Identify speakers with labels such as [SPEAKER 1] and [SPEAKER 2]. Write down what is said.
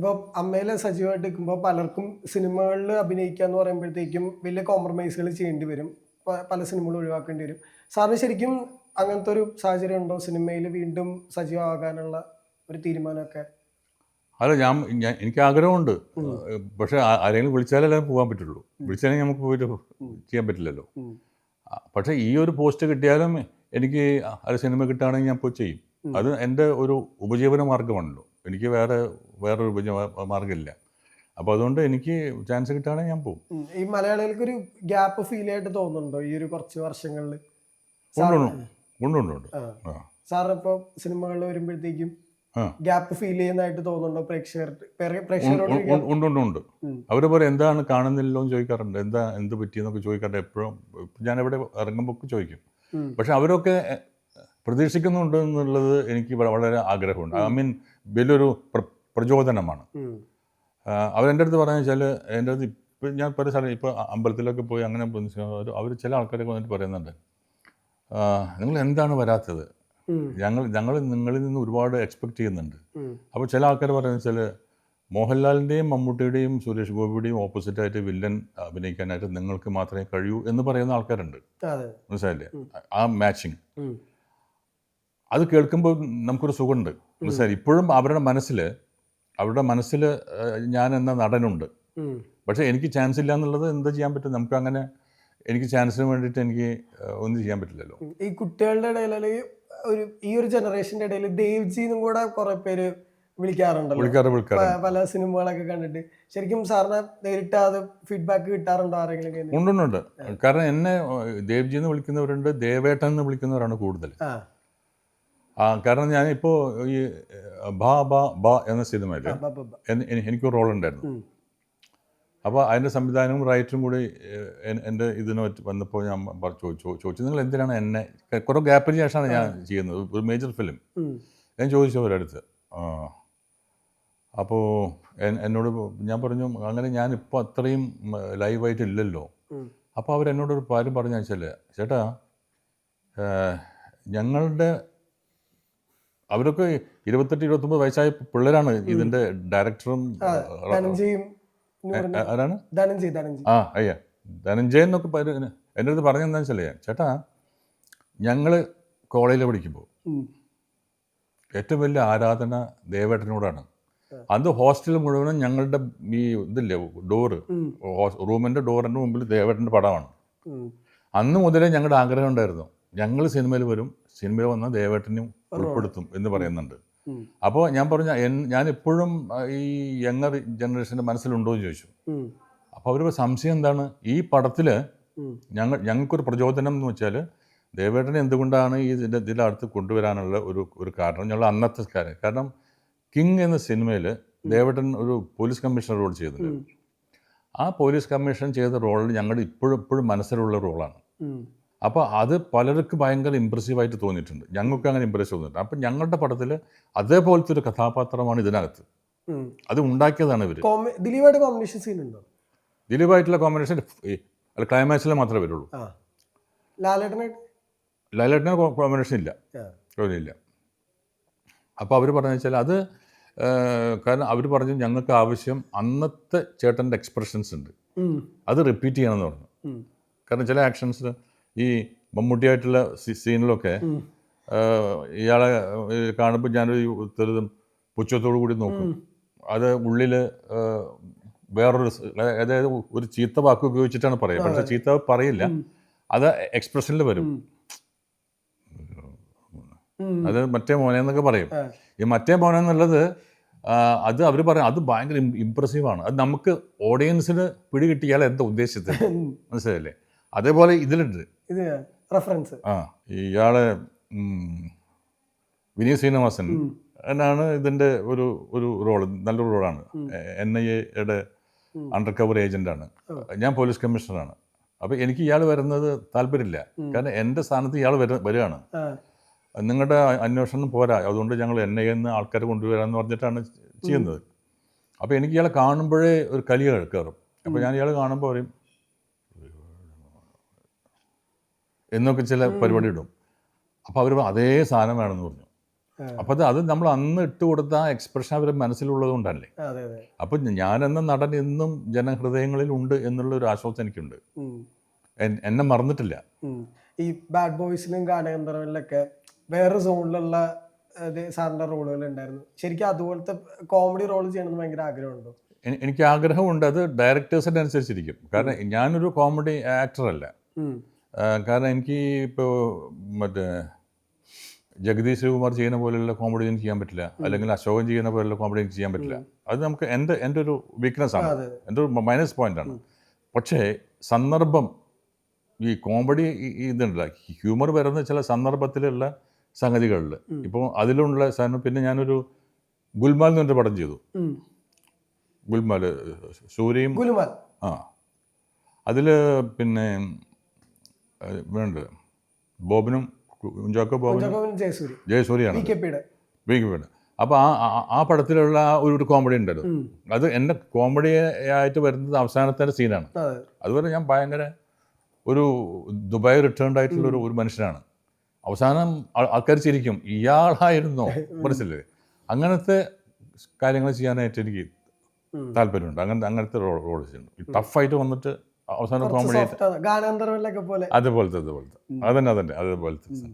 [SPEAKER 1] ഇപ്പോൾ അമ്മയിലെ സജീവമായിട്ട് നിൽക്കുമ്പോൾ പലർക്കും സിനിമകളിൽ അഭിനയിക്കുക എന്ന് പറയുമ്പോഴത്തേക്കും വലിയ കോംപ്രമൈസുകൾ ചെയ്യേണ്ടി വരും. പല സിനിമകളും ഒഴിവാക്കേണ്ടി വരും. സാറിന് ശരിക്കും അങ്ങനത്തെ ഒരു സാഹചര്യം ഉണ്ടോ? സിനിമയിൽ വീണ്ടും സജീവമാകാനുള്ള ഒരു തീരുമാനമൊക്കെ?
[SPEAKER 2] അല്ല ഞാൻ ഞാൻ എനിക്ക് ആഗ്രഹമുണ്ട്. പക്ഷേ ആ- ആരെങ്കിലും വിളിച്ചാലല്ലേ പോകാൻ പറ്റുള്ളൂ. വിളിച്ചാലേ നമുക്ക് പോയിട്ട് ചെയ്യാൻ പറ്റില്ലല്ലോ. പക്ഷെ ഈ ഒരു പോസ്റ്റ് കിട്ടിയാലും എനിക്ക് അത് സിനിമ കിട്ടുകയാണെങ്കിൽ ഞാൻ പോയി ചെയ്യും. അത് എന്റെ ഒരു ഉപജീവന മാർഗമാണല്ലോ. എനിക്ക് വേറെ വേറൊരു മാർഗമില്ല. അപ്പോൾ അതുകൊണ്ട് എനിക്ക് ചാൻസ് കിട്ടുകയാണെങ്കിൽ ഞാൻ പോകും
[SPEAKER 1] ഈ മലയാളികൾക്ക് ഒരു ഗ്യാപ്പ് ഫീൽ ആയിട്ട് തോന്നുന്നുണ്ടോ ഈ ഒരു കുറച്ച് വർഷങ്ങളിൽ സാറിപ്പോ ഇപ്പോൾ സിനിമകളിൽ വരുമ്പോഴത്തേക്കും ഗ്യാപ്പ് ഫീൽ ചെയ്യുന്നതായിട്ട് തോന്നുന്നുണ്ടോ പ്രേക്ഷകർ പ്രേ- പ്രേക്ഷകരോട് ഒരു
[SPEAKER 2] ഉണ്ട് ഉണ്ട് ഉണ്ട് ഉണ്ട്.
[SPEAKER 1] ഉം.
[SPEAKER 2] അവർ പോലെ എന്താണ് കാണുന്നില്ലല്ലോ എന്ന് ചോദിക്കാറുണ്ട്. എന്താ എന്ത് പറ്റിയെന്നൊക്കെ ചോദിക്കാറുണ്ട്. എപ്പോഴും ഞാൻ എവിടെ ഇറങ്ങുമ്പോൾ ചോദിക്കും. പക്ഷെ അവരൊക്കെ പ്രതീക്ഷിക്കുന്നുണ്ട് എന്നുള്ളത് എനിക്ക് വളരെ ആഗ്രഹമുണ്ട്. ഐ മീൻ വലിയൊരു പ്ര- പ്രചോദനമാണ്. അവരെന്റെ അടുത്ത് പറഞ്ഞു വെച്ചാൽ എന്റെ അടുത്ത് ഇപ്പം ഞാൻ പല സ്ഥലം ഇപ്പോൾ അമ്പലത്തിലൊക്കെ പോയി അങ്ങനെ അവർ ചില ആൾക്കാരൊക്കെ വന്നിട്ട് പറയുന്നുണ്ട്. നിങ്ങൾ എന്താണ് വരാത്തത്? ഞങ്ങൾ ഞങ്ങൾ നിങ്ങളിൽ നിന്ന് ഒരുപാട് എക്സ്പെക്ട് ചെയ്യുന്നുണ്ട്. അപ്പോൾ ചില ആൾക്കാർ പറയുന്നത് വെച്ചാൽ മോഹൻലാലിന്റെയും മമ്മൂട്ടിയുടെയും സുരേഷ് ഗോപിയുടെയും ഓപ്പോസിറ്റായിട്ട് വില്ലൻ അഭിനയിക്കാനായിട്ട് നിങ്ങൾക്ക് മാത്രമേ കഴിയൂ എന്ന് പറയുന്ന ആൾക്കാരുണ്ട്. മനസ്സിലായില്ലേ? ആ മാച്ചിങ്. അത് കേൾക്കുമ്പോൾ നമുക്കൊരു സുഖമുണ്ട്. മനസ്സിലായി ഇപ്പോഴും അവരുടെ മനസ്സിൽ അവരുടെ മനസ്സിൽ ഞാൻ എന്ന നടനുണ്ട്. പക്ഷേ എനിക്ക് ചാൻസ് ഇല്ല എന്നുള്ളത് എന്താ ചെയ്യാൻ പറ്റും? നമുക്ക് അങ്ങനെ എനിക്ക് ചാൻസിന് വേണ്ടിയിട്ട് എനിക്ക് ഒന്നും ചെയ്യാൻ പറ്റില്ലല്ലോ.
[SPEAKER 1] ഈ കുട്ടികളുടെ ഇടയിൽ അല്ലെങ്കിൽ ഒരു ഈ ഒരു ജനറേഷന്റെ ഇടയിൽ ദേവ്ജി എന്നും കൂടെ കുറെ പേര് വിളിക്കാറുണ്ടല്ലോ.
[SPEAKER 2] വിളിക്കാറ് വിളിക്കാറ്.
[SPEAKER 1] പല സിനിമകളൊക്കെ കണ്ടിട്ട്. ശരിക്കും സാറിന് നേരിട്ട് അത് ഫീഡ്ബാക്ക് കിട്ടാറുണ്ടോ ആരെങ്കിലും ഉണ്ട് നിന്ന്?
[SPEAKER 2] കാരണം എന്നെ ദേവ്ജി എന്ന് വിളിക്കുന്നവരുണ്ട് ദേവേട്ടൻ എന്ന് വിളിക്കുന്നവരാണ് കൂടുതൽ
[SPEAKER 1] ആ
[SPEAKER 2] കാരണം ഞാനിപ്പോൾ ഈ ബാ ബാ ബാ എന്ന സിനിമയിൽ. എനിക്കൊരു റോൾ ഉണ്ടായിരുന്നു. അപ്പോൾ അതിന്റെ സംവിധാനവും റൈറ്ററും കൂടി എന്റെ ഇതിന് വന്നപ്പോൾ ഞാൻ ചോദിച്ചു ചോദിച്ചു നിങ്ങൾ എന്തിനാണ് എന്നെ കുറേ ഗ്യാപ്പിന് ശേഷമാണ് ഞാൻ ചെയ്യുന്നത് ഒരു മേജർ ഫിലിം ഞാൻ ചോദിച്ചു അവരടുത്ത് അപ്പോൾ എന്നോട് ഞാൻ പറഞ്ഞു അങ്ങനെ ഞാനിപ്പോൾ അത്രയും ലൈവായിട്ട് ഇല്ലല്ലോ. അപ്പോൾ അവരെന്നോടൊരു കാര്യം പറഞ്ഞു വെച്ചാൽ ചേട്ടാ ഞങ്ങളുടെ അവരൊക്കെ ഇരുപത്തെട്ട് ഇരുപത്തൊമ്പത് വയസ്സായ പിള്ളേരാണ് ഇതിന്റെ ഡയറക്ടറും ആരാണ്? ആ അയ്യ. ധനഞ്ജയൻ എന്നൊക്കെ എന്റെ അടുത്ത് പറഞ്ഞെന്താണെന്ന് വെച്ചാൽ ചേട്ടാ ഞങ്ങൾ കോളേജിൽ പഠിക്കുമ്പോൾ ഏറ്റവും വലിയ ആരാധന ദേവേട്ടനോടാണ്. അത് ഹോസ്റ്റൽ മുഴുവനും ഞങ്ങളുടെ ഈ ഇതില്ലേ ഡോറ്.
[SPEAKER 1] റൂമിന്റെ
[SPEAKER 2] ഡോറിന്റെ ഡോറിന്റെ മുമ്പിൽ ദേവേട്ടന്റെ പടമാണ് അന്ന് മുതലേ ഞങ്ങളുടെ ആഗ്രഹം ഉണ്ടായിരുന്നു. ഞങ്ങൾ സിനിമയിൽ വരും സിനിമയിൽ വന്ന ദേവേട്ടനും ഉൾപ്പെടുത്തും എന്ന് പറയുന്നുണ്ട്. അപ്പോൾ ഞാൻ പറഞ്ഞ ഞാൻ എപ്പോഴും ഈ യങ്ങർ ജനറേഷന്റെ മനസ്സിലുണ്ടോ എന്ന് ചോദിച്ചു. അപ്പോൾ അവരുടെ സംശയം എന്താണ്? ഈ പടത്തിൽ. ഞങ്ങൾ ഞങ്ങൾക്കൊരു പ്രചോദനം എന്ന് വെച്ചാൽ ദേവേട്ടനെ എന്തുകൊണ്ടാണ് ഈ ഇതിന്റെ ഇതിന്റെ അടുത്ത് കൊണ്ടുവരാനുള്ള ഒരു ഒരു കാരണം ഞങ്ങൾ അന്നത്തെ കാര്യം കാരണം കിങ് എന്ന സിനിമയിൽ ദേവേട്ടൻ ഒരു പോലീസ് കമ്മീഷണർ റോൾ ചെയ്തിട്ടുണ്ട്. ആ പോലീസ് കമ്മീഷൻ ചെയ്ത റോളിൽ ഞങ്ങളുടെ ഇപ്പോഴും ഇപ്പോഴും മനസ്സിലുള്ള റോളാണ്. അപ്പോൾ അത് പലർക്ക് ഭയങ്കര ഇമ്പ്രസീവായിട്ട് തോന്നിയിട്ടുണ്ട്. ഞങ്ങൾക്ക് അങ്ങനെ ഇമ്പ്രസ് തോന്നിയിട്ടുണ്ട്. അപ്പം ഞങ്ങളുടെ പടത്തിൽ അതേപോലത്തെ ഒരു കഥാപാത്രമാണ് ഇതിനകത്ത്. അത് ഉണ്ടാക്കിയതാണ് ഇവർ
[SPEAKER 1] കോമ- ദിലീപായിട്ട് കോമ്പിനേഷൻ സീൻ ഉണ്ടോ?
[SPEAKER 2] ദിലീപായിട്ടുള്ള കോമ്പിനേഷൻ അല്ല ക്ലൈമാക്സിൽ മാത്രമേ വരുള്ളൂ.
[SPEAKER 1] ലാലേട്ടനായിട്ട്?
[SPEAKER 2] ലൈലേട്ടന് കോമ്പിനേഷൻ ഇല്ല. ഇല്ല അപ്പോൾ അവർ പറഞ്ഞു വെച്ചാൽ അത് കാരണം അവർ പറഞ്ഞു ഞങ്ങൾക്ക് ആവശ്യം അന്നത്തെ ചേട്ടന്റെ എക്സ്പ്രഷൻസ് ഉണ്ട്. അത് റിപ്പീറ്റ് ചെയ്യണമെന്ന് പറഞ്ഞു. കാരണം ചില ആക്ഷൻസിൽ ഈ മമ്മൂട്ടിയായിട്ടുള്ള സി സീനിലൊക്കെ ഇയാളെ കാണുമ്പോൾ ഞാനൊരു ഉത്തരം പുച്ഛത്തോടു കൂടി നോക്കും. അത് ഉള്ളിൽ വേറൊരു അതായത് ഒരു ചീത്ത വാക്ക് ഉപയോഗിച്ചിട്ടാണ് പറയുക. പക്ഷെ ചീത്ത പറയില്ല. അത് എക്സ്പ്രഷനിൽ വരും. അത് മറ്റേ മോനെന്നൊക്കെ പറയും. ഈ മറ്റേ മോനെ എന്നുള്ളത് അത് അവർ പറയും അത് ഭയങ്കര ഇമ്പ്രസീവാണ് അത് നമുക്ക് ഓഡിയൻസിന് പിടികിട്ടിയാൽ എന്താ ഉദ്ദേശിച്ചത്? മനസ്സിലായില്ലേ? അതേപോലെ ഇതിലുണ്ട്.
[SPEAKER 1] ഇത് റെഫറൻസ്
[SPEAKER 2] ആ ഇയാളെ വിനീത് ശ്രീനിവാസൻ എന്നാണ് ഇതിന്റെ ഒരു ഒരു റോൾ നല്ലൊരു റോളാണ് എൻ ഐ എയുടെ അണ്ടർ കവർ ഏജന്റാണ് ഞാൻ പോലീസ് കമ്മീഷണറാണ് അപ്പോൾ എനിക്ക് ഇയാൾ വരുന്നത് താല്പര്യമില്ല. കാരണം എന്റെ സ്ഥാനത്ത് ഇയാൾ വര വരികയാണ്. നിങ്ങളുടെ അന്വേഷണം പോരാ. അതുകൊണ്ട് ഞങ്ങൾ എൻ ഐ എന്ന് ആൾക്കാരെ കൊണ്ടുവരാമെന്ന് പറഞ്ഞിട്ടാണ് ചെയ്യുന്നത്. അപ്പോൾ എനിക്ക് ഇയാളെ കാണുമ്പോഴേ ഒരു കലി കയറും അപ്പോൾ ഞാൻ ഇയാൾ കാണുമ്പോൾ പറയും എന്നൊക്കെ ചില പരിപാടി ഇടും അപ്പോൾ അവർ അതേ സാധനം വേണമെന്ന് പറഞ്ഞു. അപ്പോൾ അത് നമ്മൾ അന്ന് ഇട്ട് കൊടുത്ത ആ എക്സ്പ്രഷൻ അവരുടെ മനസ്സിലുള്ളത് കൊണ്ടല്ലേ. അപ്പം ഞാനെന്ന നടൻ ഇന്നും ജനഹൃദയങ്ങളിൽ ഉണ്ട് എന്നുള്ള ഒരു ആശ്വാസം എനിക്കുണ്ട്. എന്നെ മറന്നിട്ടില്ല.
[SPEAKER 1] ഈ ബാഡ് ബോയ്സിലും ഗാനഗന്ധർവനിലൊക്കെ വേറെ സോണിലുള്ള സാറിന്റെ റോളുകൾ ഉണ്ടായിരുന്നു. ശരിക്കും അതുപോലത്തെ കോമഡി റോൾ ചെയ്യണമെന്ന് ഭയങ്കര ആഗ്രഹമുണ്ടോ?
[SPEAKER 2] എനിക്ക് ആഗ്രഹമുണ്ട് അത് ഡയറക്ടേഴ്സിന്റെ അനുസരിച്ചിരിക്കും. കാരണം ഞാനൊരു കോമഡി ആക്ടറല്ല കാരണം എനിക്ക് ഇപ്പോൾ മറ്റേ ജഗദീഷ് ശിവകുമാർ ചെയ്യുന്ന പോലെയുള്ള കോമഡി എനിക്ക് ചെയ്യാൻ പറ്റില്ല. അല്ലെങ്കിൽ അശോകൻ ചെയ്യുന്ന പോലെയുള്ള കോമഡി എനിക്ക് ചെയ്യാൻ പറ്റില്ല. അത് നമുക്ക് എന്റെ എന്റെ ഒരു വീക്ക്നെസ് ആണ്. എന്റെ ഒരു മൈനസ് പോയിന്റ് ആണ്. പക്ഷേ സന്ദർഭം ഈ കോമഡി ഇതുണ്ടല്ല. ഹ്യൂമർ വരുന്ന ചില സന്ദർഭത്തിലുള്ള സംഗതികളിൽ ഇപ്പോൾ അതിലുള്ള സാധനം പിന്നെ ഞാനൊരു ഗുൽമാൽ എന്ന് പറഞ്ഞ പടം ചെയ്തു. ഗുൽമാൽ സൂര്യയും ആ. അതിൽ പിന്നെ ഏഹ്, വേണ്ട ബോബനും കുഞ്ചാക്കോ ബോബനും
[SPEAKER 1] ജഗവൻ ജയസൂരി.
[SPEAKER 2] ജയസൂര്യാണ്.
[SPEAKER 1] വി കെ പിയുടെ
[SPEAKER 2] അപ്പോൾ ആ ആ- പടത്തിലുള്ള ആ ഒരു ഒരു കോമഡി ഉണ്ടല്ലോ അത് എന്റെ കോമഡി ആയിട്ട് വരുന്നത് അവസാനത്തെ സീനാണ് അതുപോലെ ഞാൻ ഭയങ്കര ഒരു ദുബായ് റിട്ടേൺഡ് ആയിട്ടുള്ള ഒരു ഒരു മനുഷ്യനാണ്. അവസാനം ആൾക്കാർ ചിരിക്കും. ഇയാളായിരുന്നോ മനസ്സിലേ. അങ്ങനത്തെ കാര്യങ്ങൾ ചെയ്യാനായിട്ട് എനിക്ക്. താല്പര്യമുണ്ട്. അങ്ങനത്തെ അങ്ങനത്തെ റോൾ റോൾ ചെയ്യുന്നു ടഫായിട്ട് വന്നിട്ട് അവസാനം കോമഡി ആയിട്ട്
[SPEAKER 1] പോലെ.
[SPEAKER 2] അതുപോലത്തെ അതുപോലത്തെ. അതന്നെ അതന്നെ അതുപോലത്തെ.